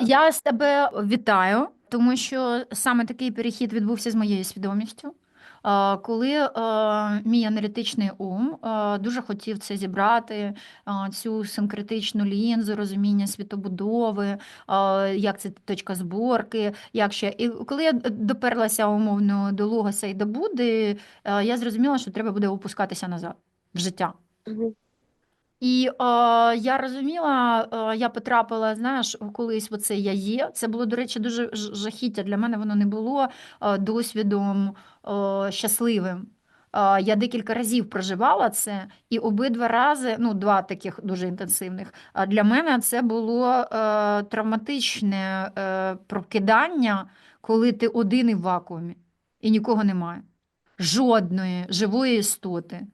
Я з тебе вітаю, тому що саме такий перехід відбувся з моєю свідомістю. Коли е, мій аналітичний ум е, дуже хотів це зібрати, е, цю синкретичну лінзу, розуміння світобудови, е, як це точка зборки, як ще. І коли я доперлася умовно до Логоса і до Будди, е, я зрозуміла, що треба буде опускатися назад в життя. І е, я розуміла, е, я потрапила, знаєш, колись в оце я є. Це було, до речі, дуже жахіття. Для мене воно не було е, досвідом е, щасливим. Е, я декілька разів проживала це, і обидва рази, ну, два таких дуже інтенсивних. А для мене це було е, травматичне е, прокидання, коли ти один і в вакуумі, і нікого немає. Жодної живої істоти.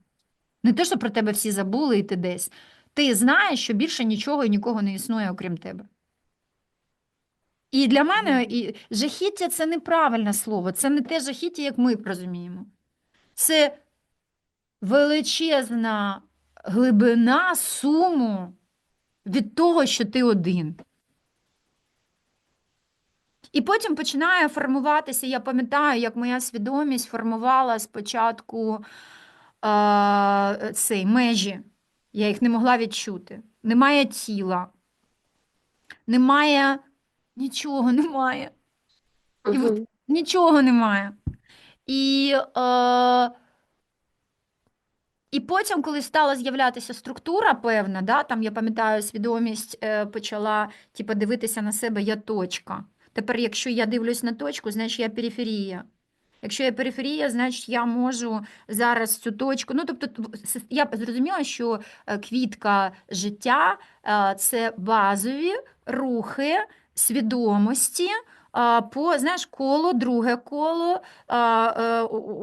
Не те, що про тебе всі забули і ти десь. Ти знаєш, що більше нічого і нікого не існує, окрім тебе. І для мене і жахіття це неправильне слово, це не те жахіття, як ми розуміємо. Це величезна глибина суму від того, що ти один. І потім починає формуватися. Я пам'ятаю, як моя свідомість формувала спочатку е, цей, межі. Я їх не могла відчути. Немає тіла, немає нічого, немає. І Мгм. Нічого немає. І, е, і потім, коли стала з'являтися структура певна, да, там я пам'ятаю, свідомість е, почала типу, дивитися на себе, я точка. Тепер, якщо я дивлюсь на точку, значить я периферія. Якщо я периферія, значить я можу зараз цю точку. Ну, тобто, я зрозуміла, що е, квітка життя е, це базові рухи свідомості. По, знаєш, коло, друге коло, е,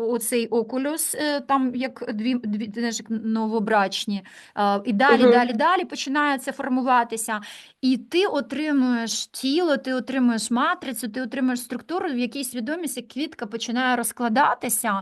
оцей окулюс, е, там як дві, дві знаєш, як новобрачні, і далі, Мгм. далі, далі починає це формуватися. І ти отримуєш тіло, ти отримуєш матрицю, ти отримуєш структуру, в якій свідомість, як квітка починає розкладатися,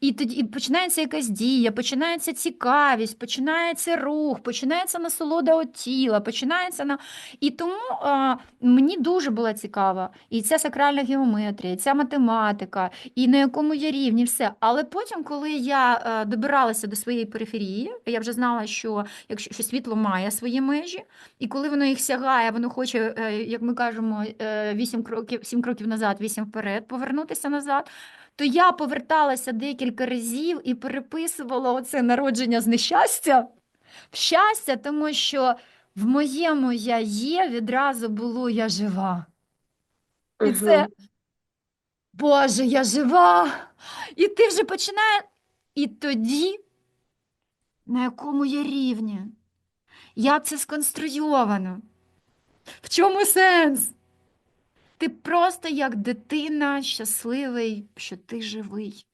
і тоді і починається якась дія, починається цікавість, починається рух, починається насолода від тіла, починається на. І тому а, мені дуже була цікава і ця сакральна геометрія, ця математика, і на якому я рівні, все. Але потім, коли я е, добиралася до своєї периферії, я вже знала, що якщо що світло має свої межі, і коли воно їх сягає, воно хоче, е, як ми кажемо, е, вісім кроків, сім кроків назад, вісім вперед, повернутися назад. То я поверталася декілька разів і переписувала оце народження з нещастя в щастя, тому що в моєму я є відразу було я жива. І це, Боже, я жива. І ти вже починаєш. І тоді, на якому я рівні, як це сконструйовано? В чому сенс? Ти просто як дитина щасливий, що ти живий,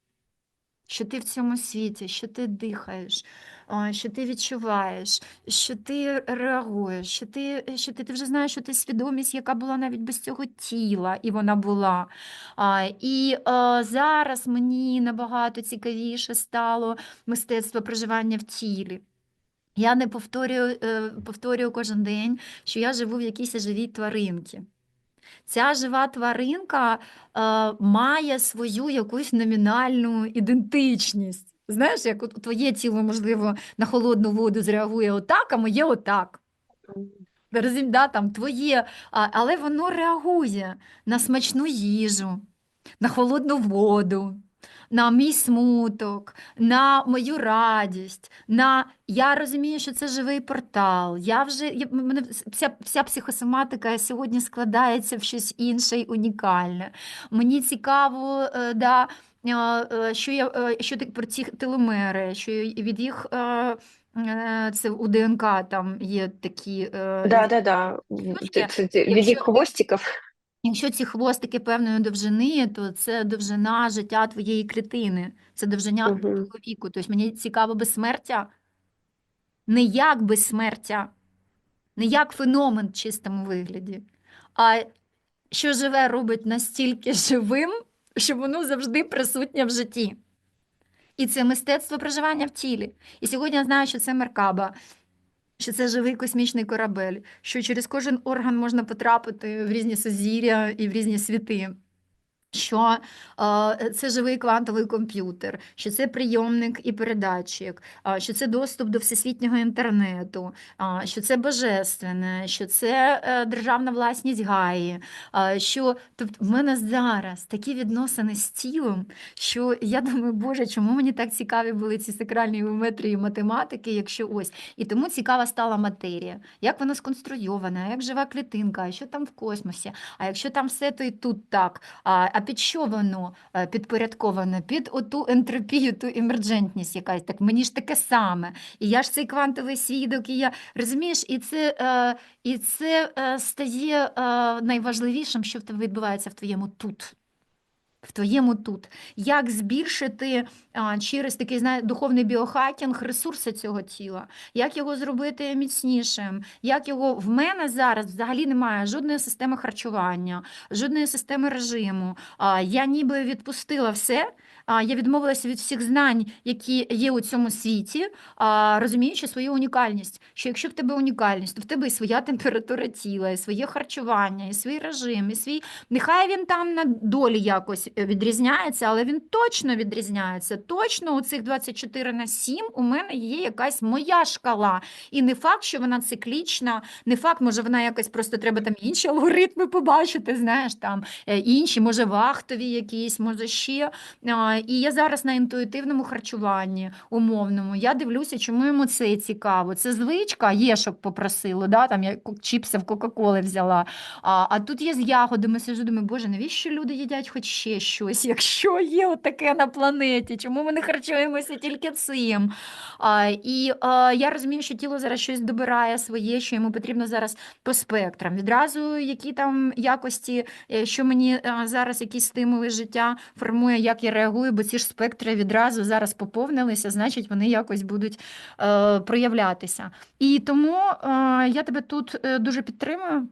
що ти в цьому світі, що ти дихаєш, що ти відчуваєш, що ти реагуєш, що ти, що ти, ти вже знаєш, що ти свідомість, яка була навіть без цього тіла, і вона була. І зараз мені набагато цікавіше стало мистецтво проживання в тілі. Я не повторюю, е, повторюю кожен день, що я живу в якійсь живій тваринці. Ця жива тваринка е, має свою якусь номінальну ідентичність. Знаєш, як твоє тіло, можливо, на холодну воду зреагує отак, а моє отак. Розумієш, да, там твоє, але воно реагує на смачну їжу, на холодну воду, на мій смуток, на мою радість. На... Я розумію, що це живий портал. Я вже, я, мене вся, вся психосоматика сьогодні складається в щось інше й унікальне. Мені цікаво, е, да, що, я, е, що про ці теломери, що від їх. е, е, Це у ДНК там є такі е, Да, да, да. Це, це, це, від якщо- їх хвостиків. Якщо ці хвостики певної довжини, то це довжина життя твоєї клітини, це довжина Мгм. твого віку. Тобто мені цікаво безсмертя, не як безсмертя, не як феномен в чистому вигляді, а що живе робить настільки живим, що воно завжди присутнє в житті. І це мистецтво проживання в тілі. І сьогодні я знаю, що це Меркаба. що це живий космічний корабель, що через кожен орган можна потрапити в різні сузір'я і в різні світи. Що е, це живий квантовий комп'ютер, що це прийомник і передатчик, а, що це доступ до всесвітнього інтернету, а, що це божественне, що це е, державна власність Гаї. а, Що тобто в мене зараз такі відносини з тілом, що я думаю, Боже, чому мені так цікаві були ці сакральні геометрії математики, якщо ось. І тому цікава стала матерія, як вона сконструйована, як жива клітинка, а що там в космосі, а якщо там все, то і тут так. А, а під що воно е, підпорядковане? Під оту ентропію, ту емерджентність якась. Так мені ж таке саме. І я ж цей квантовий свідок, і я розумієш, і це, е, і це е, стає найважливішим, що тебе відбувається в твоєму тут. В твоєму тут. Як збільшити а, через такий знає, духовний біохакінг ресурси цього тіла, як його зробити міцнішим, як його в мене зараз взагалі немає жодної системи харчування, жодної системи режиму. А, я ніби відпустила все. Я відмовилася від всіх знань, які є у цьому світі, розуміючи свою унікальність. Що якщо в тебе унікальність, то в тебе і своя температура тіла, і своє харчування, і свій режим, і свій. Нехай він там на долі якось е, відрізняється, але він точно відрізняється. Точно у цих 24 на 7 у мене є якась моя шкала. І не факт, що вона циклічна, не факт, може, вона якось просто треба там інші алгоритми побачити, знаєш, там е, інші, може, вахтові якісь, може ще. І я зараз на інтуїтивному харчуванні умовному. Я дивлюся, чому йому це цікаво. Це звичка, є, щоб попросило, да? там я ку- чіпси в Кока-Коли взяла. А, а тут є з ягодами, сижу, думаю, боже, навіщо люди їдять хоч ще щось, якщо є таке на планеті? Чому ми не харчуємося тільки цим? А, і а, я розумію, що тіло зараз щось добирає своє, що йому потрібно зараз по спектрам. Відразу які там якості, е, що мені е, зараз якісь стимули життя формує, як я реагую, бо ці ж спектри відразу зараз поповнилися, значить вони якось будуть е, проявлятися. І тому е, я тебе тут е, дуже підтримую,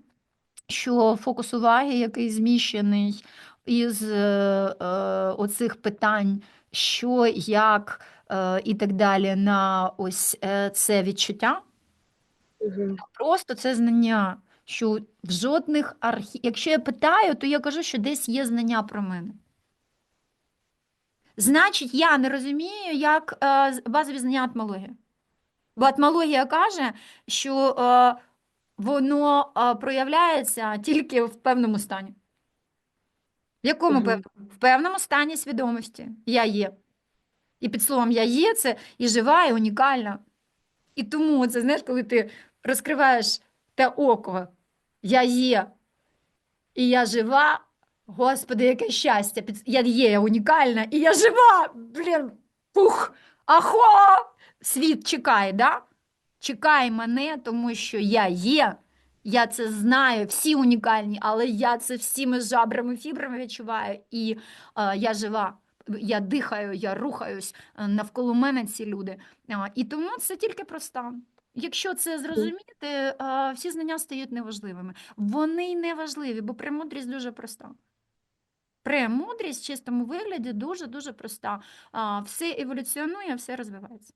що фокус уваги, який зміщений із е, е, оцих питань, що, як е, і так далі, на ось е, це відчуття. Угу. Просто це знання, що в жодних архів... Якщо я питаю, то я кажу, що десь є знання про мене. Значить, я не розумію, як е, базові знання атмології. Бо атмологія каже, що е, воно е, проявляється тільки в певному стані. В якому Мгм. певному? В певному стані свідомості я є. І під словом я є це і жива, і унікальна. І тому це, знаєш, коли ти розкриваєш те око, я є, і я жива, Господи, яке щастя! Я є, я унікальна, і я жива! Блін, пух! Ахо! Світ чекає, да? Чекай мене, тому що я є. Я це знаю, всі унікальні, але я це всіми жабрами, фібрами відчуваю, і е, я жива. Я дихаю, я рухаюсь, е, навколо мене ці люди. І тому це тільки про стан. Якщо це зрозуміти, всі знання стають неважливими. Вони й не важливі, бо премудрість дуже проста. Премудрість в чистому вигляді дуже-дуже проста. Все еволюціонує, все розвивається.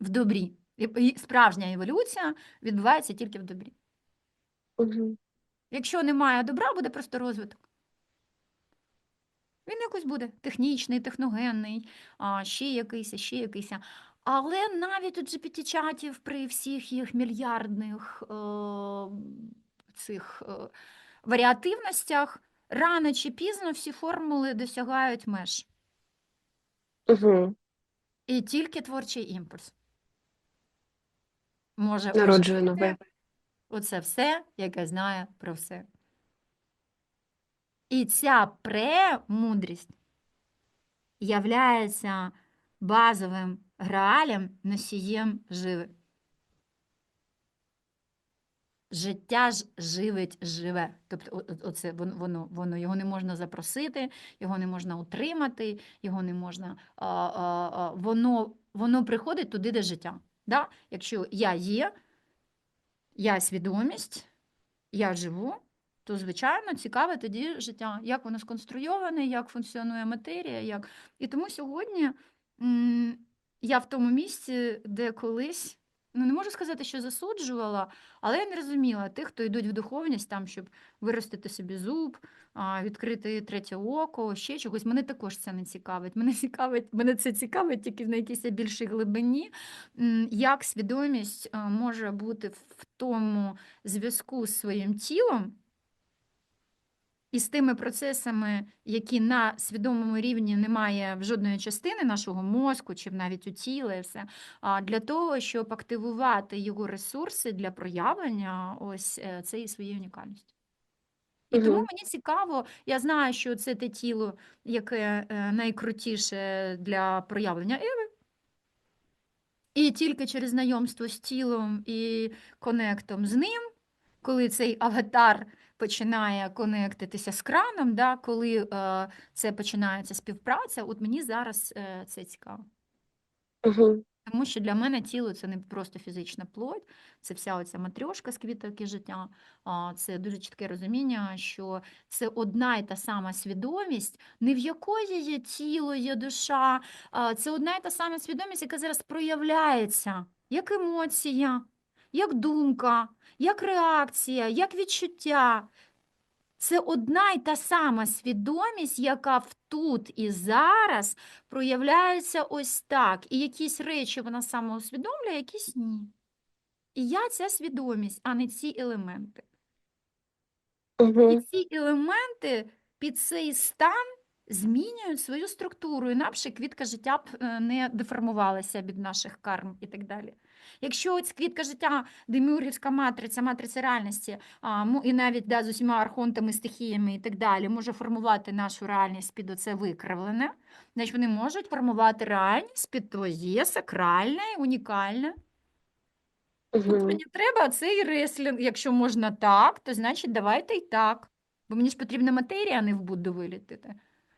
В добрі. І- Справжня еволюція відбувається тільки в добрі. Угу. Якщо немає добра, буде просто розвиток. Він якось буде технічний, техногенний, ще якийсь, ще якийсь. Але навіть у GPT-чатів при всіх їх мільярдних е, цих е, варіативностях рано чи пізно всі формули досягають меж. Угу. І тільки творчий імпульс може Народжує нове. Оце все, яке знає про все. І ця премудрість являється базовим граалем, носієм живи. Життя ж живить живе. Тобто, оце воно, воно його не можна запросити, його не можна утримати, його не можна. А, а, а, воно, воно приходить туди, де життя. Да? Якщо я є, я свідомість, я живу, то, звичайно, цікаве тоді життя, як воно сконструйоване, як функціонує матерія. Як... І тому сьогодні м, я в тому місці, де колись ну не можу сказати, що засуджувала, але я не розуміла тих, хто йдуть в духовність, там, щоб виростити собі зуб, відкрити третє око, ще чогось. Мене також це не цікавить. Мене цікавить, мене це цікавить тільки на якійсь більшій глибині, як свідомість може бути в тому зв'язку з своїм тілом. І з тими процесами, які на свідомому рівні немає в жодної частини нашого мозку чи навіть у тіла, і все, для того, щоб активувати його ресурси для проявлення ось е, цієї своєї унікальності. І тому мені цікаво, я знаю, що це те тіло, яке е, найкрутіше для проявлення Еви. І тільки через знайомство з тілом і конектом з ним, коли цей аватар починає конектитися з краном, да, коли е, це починається співпраця, от мені зараз е, це цікаво. Мгм. Тому що для мене тіло це не просто фізична плоть, це вся оця матрьошка з квіток життя. Це дуже чітке розуміння, що це одна й та сама свідомість, не в якої є тіло, є душа. Це одна й та сама свідомість, яка зараз проявляється як емоція, як думка, як реакція, як відчуття. Це одна й та сама свідомість, яка в тут і зараз проявляється ось так. І якісь речі вона самоусвідомлює, якісь ні. І я ця свідомість, а не ці елементи. І ці елементи під цей стан змінюють свою структуру, інакше квітка життя б е, не деформувалася від наших карм і так далі. Якщо ось квітка життя, деміургівська матриця, матриця реальності, і навіть да, з усіма архонтами, стихіями і так далі, може формувати нашу реальність під оце викривлене, значить вони можуть формувати реальність під твоє сакральне, унікальне. Тут Мгм. мені треба цей реслінг. Якщо можна так, то значить давайте і так. Бо мені ж потрібна матерія, а не в Будду вилітити.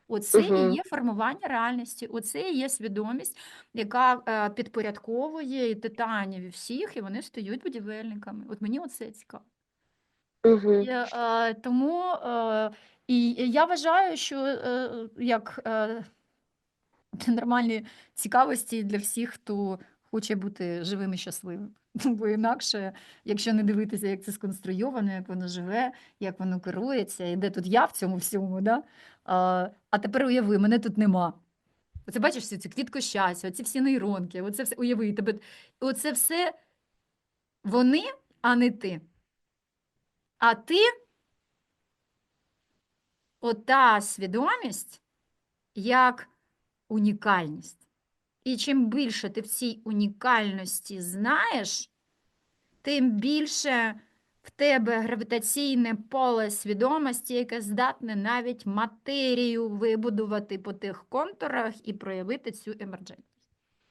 Оце і є формування реальності, оце і є свідомість, яка е, підпорядковує і титанів і всіх, і вони стають будівельниками. От мені оце цікаво. Мгм. І, е, тому е, і я вважаю, що е, як е, нормальні цікавості для всіх, хто хоче бути живим і щасливим. Бо інакше, якщо не дивитися, як це сконструйовано, як воно живе, як воно керується, і де тут я в цьому всьому, да? А, тепер уяви, мене тут нема. Оце бачиш всю цю квітку щастя, оці всі нейронки, оце все, уяви, тебе, оце все вони, а не ти. А ти ота свідомість як унікальність. І чим більше ти в цій унікальності знаєш, тим більше в тебе гравітаційне поле свідомості, яке здатне навіть матерію вибудувати по тих контурах і проявити цю емерджентність.